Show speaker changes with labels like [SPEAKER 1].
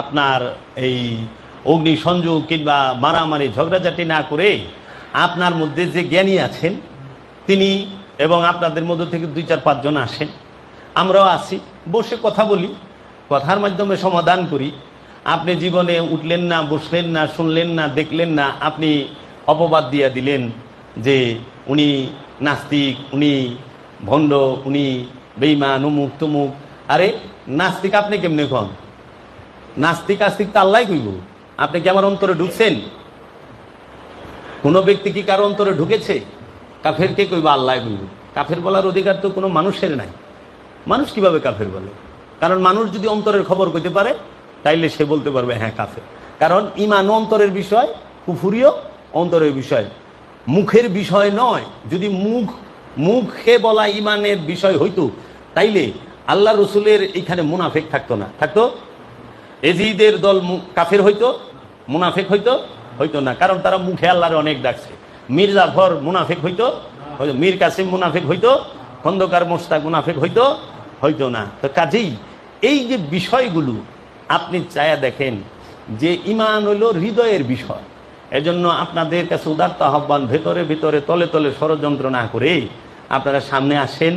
[SPEAKER 1] আপনার এই অগ্নি সংযোগ কিংবা মারামারি ঝগড়াঝাটি না করে আপনার মধ্যে যে জ্ঞানী আছেন, তিনি এবং আপনাদের মধ্যে থেকে দুই চার পাঁচজন আসেন। আমরাও আসি বসে কথা বলি, কথার মাধ্যমে সমাধান করি। আপনি জীবনে উঠলেন না, বসলেন না, শুনলেন না, দেখলেন না, আপনি অপবাদ দিয়ে দিলেন যে উনি নাস্তিক, উনি ভণ্ড, উনি বেইমান উমুক তুমুক আরে, নাস্তিক আপনি কেমনে কন নাস্তিক আস্তিক তো আল্লাহ কইব। আপনি কি আমার অন্তরে ঢুকছেন? কোনো ব্যক্তি কি কারও অন্তরে ঢুকেছে? কাফের কে কইবা আল্লাহ কইব। কাফের বলার অধিকার তো কোনো মানুষের নাই। মানুষ কীভাবে কাফের বলে? কারণ মানুষ যদি অন্তরের খবর কইতে পারে, তাইলে সে বলতে পারবে হ্যাঁ কাফের। কারণ ইমান অন্তরের বিষয়, কুফুরিও অন্তরের বিষয়। মুখের বিষয় নয়। যদি মুখ, মুখে বলা ইমানের বিষয় হইতো, তাইলে আল্লাহ রসুলের এখানে মুনাফেক থাকতো না। থাকতো এজিদের দল কাফের হইতো, মুনাফেক হইতো হইতো না। কারণ তারা মুখে আল্লাহর অনেক ডাকছে। মীর জাফর মুনাফেক হইতো মীর কাসিম মুনাফেক হইতো, খন্দকার মোস্তাক মুনাফেক হইতো হইতো না। তো কাজেই এই যে বিষয়গুলো আপনি চায়া দেখেন যে ইমান হইল হৃদয়ের বিষয়, এজন্য আপনাদের কাছে উদার্ত আহ্বান, ভেতরে ভেতরে, তলে তলে ষড়যন্ত্র না করে আপনারা সামনে আসেন।